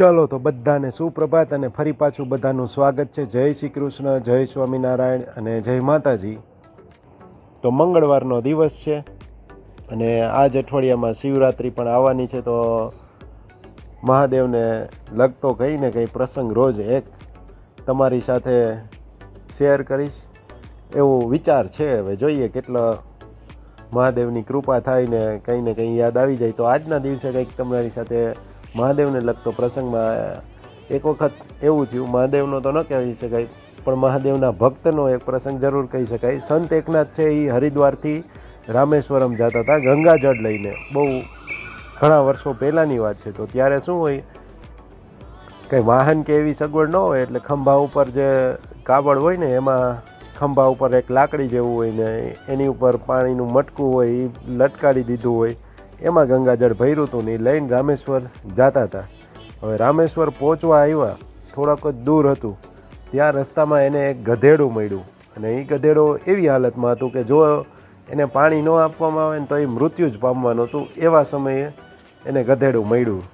ચાલો તો બધાને સુપ્રભાત અને ફરી પાછું બધાનું સ્વાગત છે. જય શ્રી કૃષ્ણ, જય સ્વામિનારાયણ અને જય માતાજી. તો મંગળવારનો દિવસ છે અને આજ અઠવાડિયામાં શિવરાત્રિ પણ આવવાની છે, તો મહાદેવને લગતો કંઈ ને કંઈ પ્રસંગ રોજ એક તમારી સાથે શેર કરીશ. એવો વિચાર છે, હવે જોઈએ કેટલો મહાદેવની કૃપા થાય ને કંઈ ને કંઈ યાદ આવી જાય. તો આજના દિવસે કંઈક તમારી સાથે મહાદેવને લગતો પ્રસંગમાં એક વખત એવું થયું, મહાદેવનો તો ન કહી શકાય, પણ મહાદેવના ભક્તનો એક પ્રસંગ જરૂર કહી શકાય. સંત એકનાથ છે એ હરિદ્વારથી રામેશ્વરમ જતા હતા, ગંગાજળ લઈને. બહુ ઘણા વર્ષો પહેલાંની વાત છે, તો ત્યારે શું હોય, કંઈ વાહન કે એવી સગવડ ન હોય, એટલે ખંભા ઉપર જે કાબળ હોય ને, એમાં ખંભા ઉપર એક લાકડી જેવું હોય ને, એની ઉપર પાણીનું મટકું હોય એ લટકાડી દીધું હોય. એમાં ગંગાજળ ભર્યું હતું ને લઈને રામેશ્વર જતા હતા. હવે રામેશ્વર પહોંચવા આવ્યા, થોડાક જ દૂર હતું. ત્યાં રસ્તામાં એને એક ગધેડું મળ્યું અને એ ગધેડો એવી હાલતમાં હતું કે જો એને પાણી ન આપવામાં આવે ને તો એ મૃત્યુ જ પામવાનું હતું એવા સમયે એને ગધેડું મળ્યું.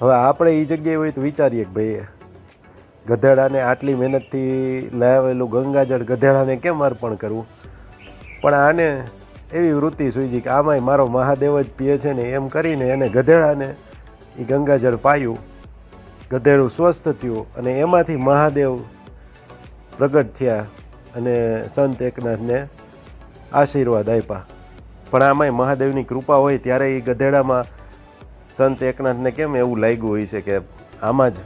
હવે આપણે એ જગ્યાએ હોય તો વિચારીએ કે ભાઈ ગધેડાને આટલી મહેનતથી લાવેલું ગંગાજળ ગધેડાને કેમ અર્પણ કરવું? પણ આને એવી વૃત્તિ સૂજી કે આમાંય મારો મહાદેવ જ પીએ છે ને એમ કરીને એને ગધેડાને એ ગંગાજળ પાયું. ગધેડું સ્વસ્થ થયું અને એમાંથી મહાદેવ પ્રગટ થયા અને સંત એકનાથને આશીર્વાદ આપ્યા. પણ આમાંય મહાદેવની કૃપા હોય ત્યારે એ ગધેડામાં સંત એકનાથને કેમ એવું લાગ્યું હોય છે કે આમાં જ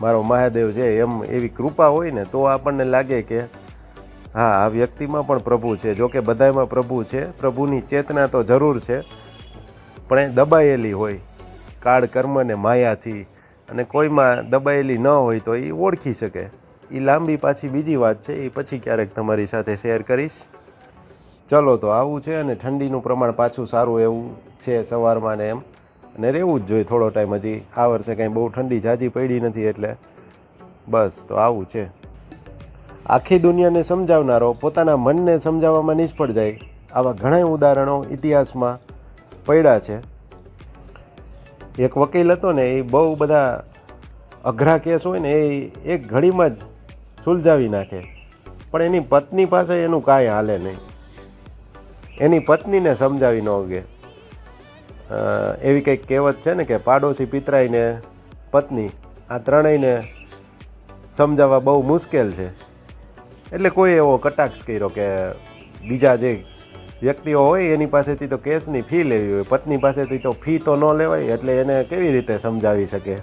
મારો મહાદેવ છે એમ એવી કૃપા હોય ને તો આપણને લાગે કે હા, આ વ્યક્તિમાં પણ પ્રભુ છે. જો કે બધામાં પ્રભુ છે. પ્રભુની ચેતના તો જરૂર છે, પણ એ દબાયેલી હોય, કાળ કર્મ ને માયાથી. અને કોઈમાં દબાયેલી ન હોય તો એ ઓળખી શકે. એ લાંબી પાછી બીજી વાત છે, એ પછી ક્યારેક તમારી સાથે શેર કરીશ. ચલો તો આવું છે અને ઠંડીનું પ્રમાણ પાછું સારું એવું છે સવારમાં ને એમ. અને રહેવું જ જોઈએ થોડો ટાઈમ હજી. આ વર્ષે કાંઈ બહુ ઠંડી જાજી પડી નથી એટલે. બસ, તો આવું છે. આખી દુનિયાને સમજાવનારો પોતાના મનને સમજાવવામાં નિષ્ફળ જાય આવા ઘણા ઉદાહરણો ઇતિહાસમાં પડ્યા છે. એક વકીલ હતો ને, એ બહુ બધા અઘરા કેસ હોય ને, એ એક ઘડીમાં જ સુલઝાવી નાખે. પણ એની પત્ની પાસે એનું કાંઈ હાલે નહીં. એની પત્નીને સમજાવી ન ઓગે એવી કંઈક કહેવત છે ને કે પાડોશી પિતરાઈને પત્ની આ ત્રણેયને સમજાવવા બહુ મુશ્કેલ છે. એટલે કોઈ એવો કટાક્ષ કર્યો કે બીજા જે વ્યક્તિઓ હોય એની પાસેથી તો કેસની ફી લેવી હોય, પત્ની પાસેથી તો ફી તો ન લેવાય, એટલે એને કેવી રીતે સમજાવી શકે?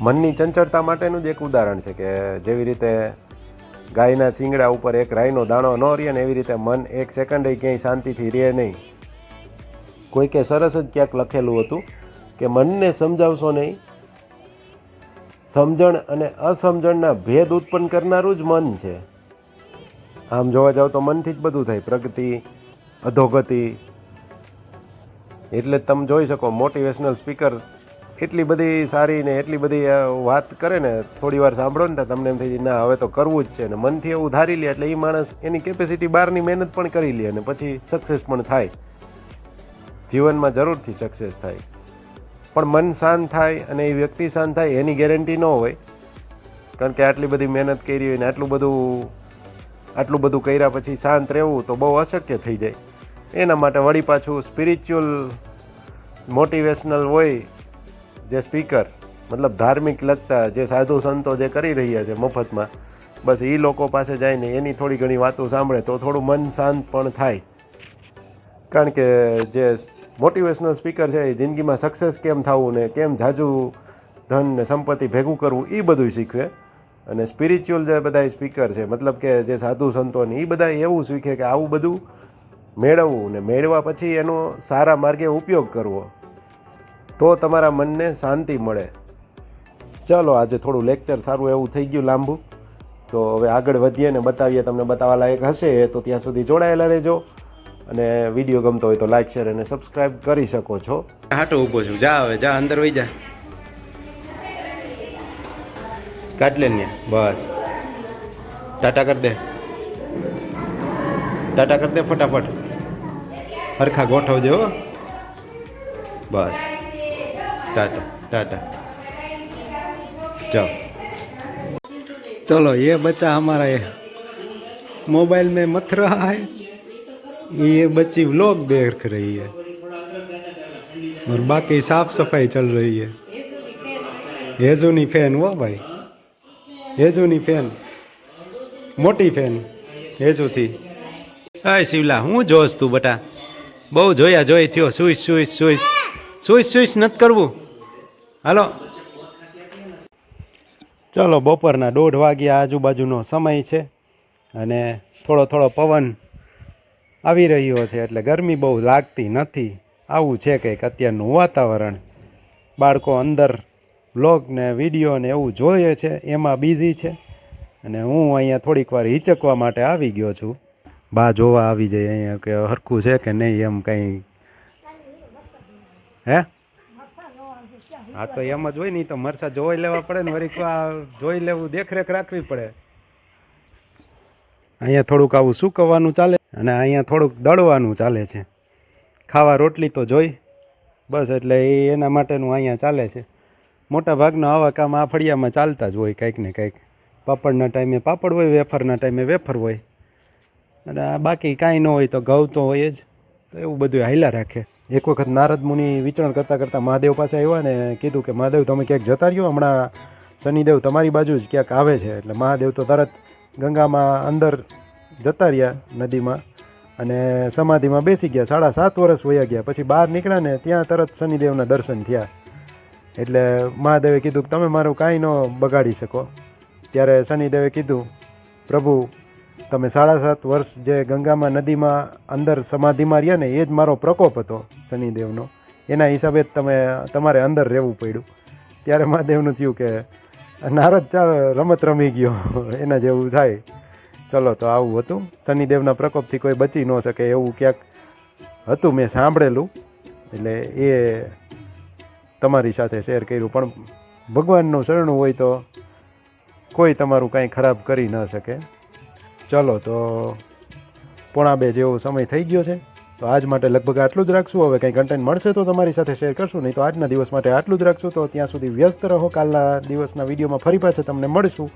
મનની ચંચળતા માટેનું જ એક ઉદાહરણ છે કે જેવી રીતે ગાયના શિંગડા ઉપર એક રાયનો દાણો ન રહે ને એવી રીતે મન એક સેકન્ડે ક્યાંય શાંતિથી રહે નહીં. કોઈકે સરસ જ ક્યાંક લખેલું હતું કે મનને સમજાવશો નહીં સમજણ અને અસમજણના ભેદ ઉત્પન્ન કરનારું જ મન છે. આમ જોવા જાવ તો મનથી જ બધું થાય. પ્રગતિ, અધોગતિ. એટલે તમે જોઈ શકો મોટિવેશનલ સ્પીકર એટલી બધી સારી ને એટલી બધી વાત કરે ને, થોડી વાર સાંભળો ને તમને એમ થઈ જાય, ના, હવે તો કરવું જ છે. ને મનથી એવું ધારી લે એટલે એ માણસ એની કેપેસિટી બહારની મહેનત પણ કરી લે અને પછી સક્સેસ પણ થાય. જીવનમાં જરૂરથી સક્સેસ થાય. પણ મન શાંત થાય અને એ વ્યક્તિ શાંત થાય, એની ગેરંટી ન હોય. કારણ કે આટલી બધી મહેનત કરી હોય ને આટલું બધું આટલું બધું કર્યા પછી શાંત રહેવું તો બહુ અશક્ય થઈ જાય. એના માટે વળી પાછું સ્પિરિચ્યુઅલ મોટિવેશનલ હોય જે સ્પીકર મતલબ ધાર્મિક લગતા જે સાધુ સંતો જે કરી રહ્યા છે મફતમાં, બસ એ લોકો પાસે જઈને એની થોડી ઘણી વાતો સાંભળે તો થોડું મન શાંત પણ થાય. કારણ કે જે મોટિવેશનલ સ્પીકર છે, એ જિંદગીમાં સક્સેસ કેમ થવું ને કેમ જાજુ ધન ને સંપત્તિ ભેગું કરવું એ બધું શીખવે. અને સ્પિરિચ્યુઅલ જે બધા સ્પીકર છે, મતલબ કે જે સાધુ સંતોને એ બધા એવું શીખે કે આવું બધું મેળવવું ને મેળવ્યા પછી એનો સારા માર્ગે ઉપયોગ કરવો. તો તમારા મનને શાંતિ મળે. ચાલો, આજે થોડું લેક્ચર સારું એવું થઈ ગયું લાંબુ. તો હવે આગળ વધીએ ને બતાવીએ, તમને બતાવવા લાયક હશે તો ત્યાં સુધી જોડાયેલા રહેજો. અને વિડીયો ગમતો હોય તો લાઈક શેર અને સબસ્ક્રાઈબ કરી શકો છો હાટો ઊભો છું જા હવે જા અંદર વહી જા કાઢ લે ને બસ ટાટા કર દે ટાટા કર દે ફટાફટ હરખા ગોઠવજે હો બસ ટાટા ટાટા जाओ चलो ये बच्चा हमारा ये मोबाइल में मत रहा है ये बच्ची व्लॉग देख रही है और बाकी साफ सफाई चल रही है હેઝુની ફેન હો ભાઈ હેઝુની ફેન મોટી ફેન હેઝુથી હા શિવલા હું જોશ તું બટા બહુ જોયા જોઈ થયો સુઈશ સુઈશ સુઈશ સુઈશ સુઈશ નથી કરવું હાલો ચલો બપોરના દોઢ વાગ્યા આજુબાજુનો સમય છે અને થોડો થોડો પવન આવી રહ્યો છે એટલે ગરમી બહુ લાગતી નથી. આવું છે કંઈક અત્યારનું વાતાવરણ. બાળકો અંદર વ્લોગ ને વીડિયો ને એવું જોઈએ છે, એમાં બિઝી છે. અને હું અહીંયા થોડીક વાર હિચકવા માટે આવી ગયો છું. બા જોવા આવી જાય અહીંયા કે હરખું છે કે નહીં એમ કંઈ? હે? હા, તો એમ જ હોય નહીં તો મરસા જોઈ લેવા પડે ને આ જોઈ લેવું, દેખરેખ રાખવી પડે. અહીંયા થોડુંક આવું સૂકવવાનું ચાલે અને અહીંયા થોડુંક દળવાનું ચાલે છે. ખાવા રોટલી તો જોઈ. બસ એટલે એ એના માટેનું અહીંયા ચાલે છે. મોટા ભાગના આવા કામ આ ફળિયામાં ચાલતા જ હોય કંઈક ને કંઈક. પાપડના ટાઈમે પાપડ હોય, વેફરના ટાઈમે વેફર હોય. અને આ બાકી કાંઈ ન હોય તો ઘઉં તો હોય જ. તો એવું બધું હાઈલા રાખે. એક વખત નારદ મુનિ વિચરણ કરતાં કરતાં મહાદેવ પાસે આવ્યા ને કીધું કે, મહાદેવ, તમે ક્યાંક જતા રહ્યો? હમણાં શનિદેવ તમારી બાજુ જ ક્યાંક આવે છે. એટલે મહાદેવ તો તરત ગંગામાં અંદર જતા રહ્યા નદીમાં અને સમાધિમાં બેસી ગયા. સાડા સાત વર્ષ વયા ગયા. પછી બહાર નીકળ્યા ને ત્યાં તરત શનિદેવના દર્શન થયા. એટલે મહાદેવે કીધું કે તમે મારું કાંઈ ન બગાડી શકો. ત્યારે શનિદેવે કીધું, પ્રભુ, તમે સાડા સાત વર્ષ જે ગંગામાં નદીમાં અંદર સમાધિમાં રહ્યા ને એ જ મારો પ્રકોપ હતો શનિદેવનો. એના હિસાબે જ તમે, તમારે અંદર રહેવું પડ્યું. ત્યારે મહાદેવનું થયું કે, નારદ ચાલ રમત રમી ગયો. એના જેવું થાય. ચલો, તો આવું હતું. શનિદેવના પ્રકોપથી કોઈ બચી ન શકે એવું ક્યાંક હતું. મેં સાંભળેલું. એટલે એ તમારી સાથે શેર કર્યું. પણ ભગવાનનું શરણું હોય તો કોઈ તમારું કાંઈ ખરાબ કરી ન શકે. ચલો, તો પોણા બે જેવો સમય થઈ ગયો છે. તો આજ માટે લગભગ આટલું જ રાખશું. હવે કંઈ કન્ટેન્ટ મળશે તો તમારી સાથે શેર કરશું. નહીં તો આજના દિવસ માટે આટલું જ રાખશું. તો ત્યાં સુધી વ્યસ્ત રહો. કાલના દિવસના વિડીયોમાં ફરી પાછા તમને મળશું.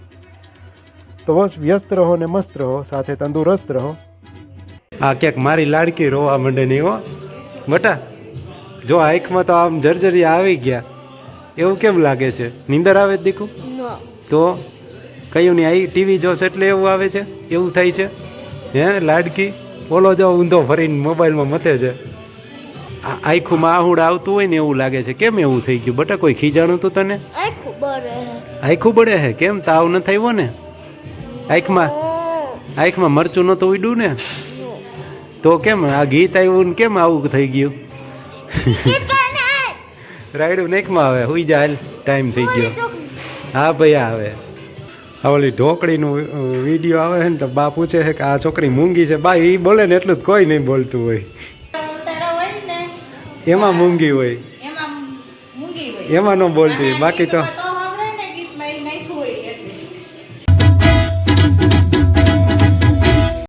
તો બસ વ્યસ્ત રહો ને મસ્ત રહો સાથે તંદુરસ્ત રહો આ ક્યાંક મારી લાડકી રોવા માંડે નહીં હો બટા જો આંખમાં તો આમ જર્જરી આવી ગયા. એવું કેમ લાગે છે? નીંદર આવે જ દીકું? તો કયું નહીં આઈ ટીવી જોશ એટલે એવું આવે છે? એવું થાય છે? હે લાડકી? ઓલો જો ઊંધો ફરીને મોબાઈલમાં મથે છે. આ આખુંમાં આહુડ આવતું હોય ને એવું લાગે છે. કેમ એવું થઈ ગયું? બટા કોઈ ખીજાણું તું તને? આંખું બળે હે. કેમ તાવ ન થયો ને? આંખમાં આંખમાં મરચું નહોતું ઉડ્યું ને? તો કેમ આ ગીત આવ્યું ને કેમ આવું થઈ ગયું? રાયડું નેકમાં આવે હુઈ જા હાલ ટાઈમ થઈ ગયો. હા ભાઈ આવે. આ ઓલી ઢોકળીનું વીડિયો આવે છે ને તો બા પૂછે છે કે આ છોકરી મૂંગી છે. બા એ બોલે ને એટલું જ કોઈ નહીં બોલતું હોય. એમાં મૂંગી હોય. એમાં ન બોલતી હોય. બાકી તો